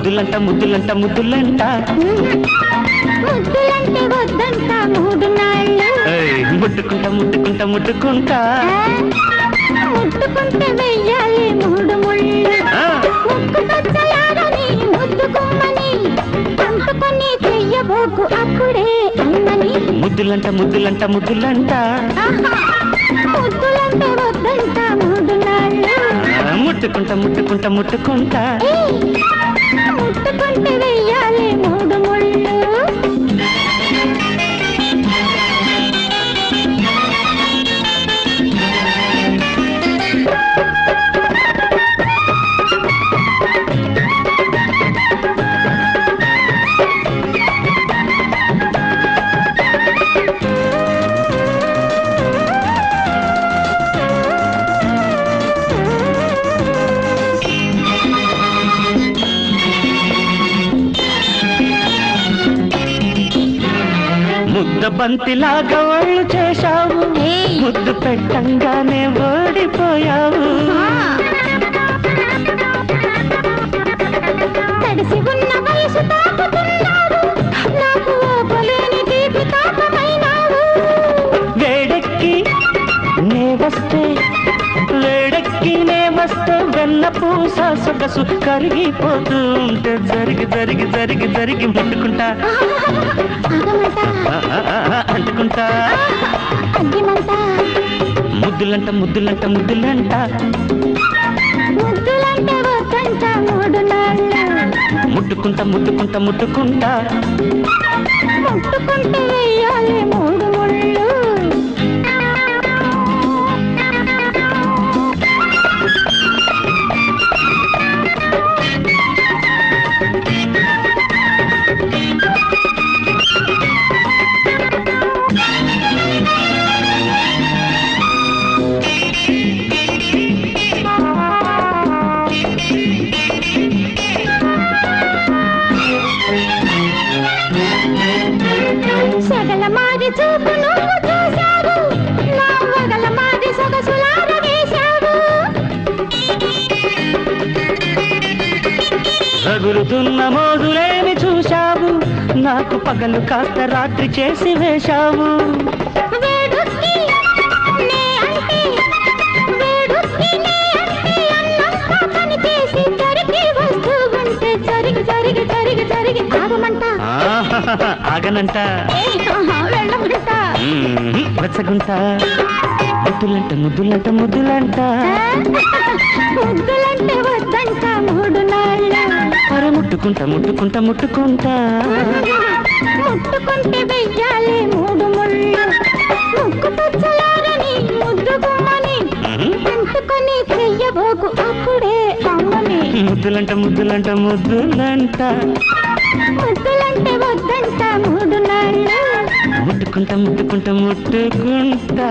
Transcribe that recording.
ముద్దులంట ముద్దులంట ముద్దులంట. ముద్దులంటే వద్దంట మూడు నాళ్ళు ముట్టుకుంటా ముట్టుకుంటా ముట్టుకుంటా. ముట్టుకుంటే వెయ్యాలి మూడు ముళ్ళు. అంటుకొని చెయ్యబోకు అప్పుడే అమ్మని. ముద్దులంట ముద్దులంట ముద్దులంట. ముద్దులంటే వద్దంట మూడు నాళ్ళు ముట్టుకుంటా ముట్టుకుంటా ముట్టుకుంటా. ఏయ్, ముద్ద బంతిలాగా ఒళ్ళు చేశావు. ముద్దు పెట్టంగానే ఓడిపోయావు. వేడెక్కి నే వస్తే వెన్న పూస సొగసు కరిగిపోతూ ఉంటే జరిగి జరిగి జరిగి జరిగి ముట్టుకుంటా. అంటుకుంటా. ముద్దులంట ముద్దులంట ముద్దులంట. ముట్టుకుంటా ముట్టుకుంటా ముట్టుకుంటా. ముట్టుకుంటే మూడు రగులుతున్న మోజులేమి చూశావు. నాకు పగలు కాస్త రాత్రి చేసి వేశావు. ఆగమంట ఆగనంట. వెళ్ళమంట. మ్మ్, వెచ్చగుంటా ముద్దులంట ముద్దులంట ముద్దులంట. ముద్దులంటే వద్దంట మూడు నాళ్ళు. అర ముట్టుకుంటా ముట్టుకుంటా ముట్టుకుంటా. ముట్టుకుంటే వెయ్యాలి మూడు ముళ్ళు. ముక్కు పచ్చలారని చెయ్యబోకు అప్పుడే అమ్మని ముద్దులంట ముద్దులంట ముద్దులంట. ముద్దులంటే వద్దంట మూడు నాళ్ళు. ముట్టుకుంటా ముట్టుకుంటా ముట్టుకుంటా.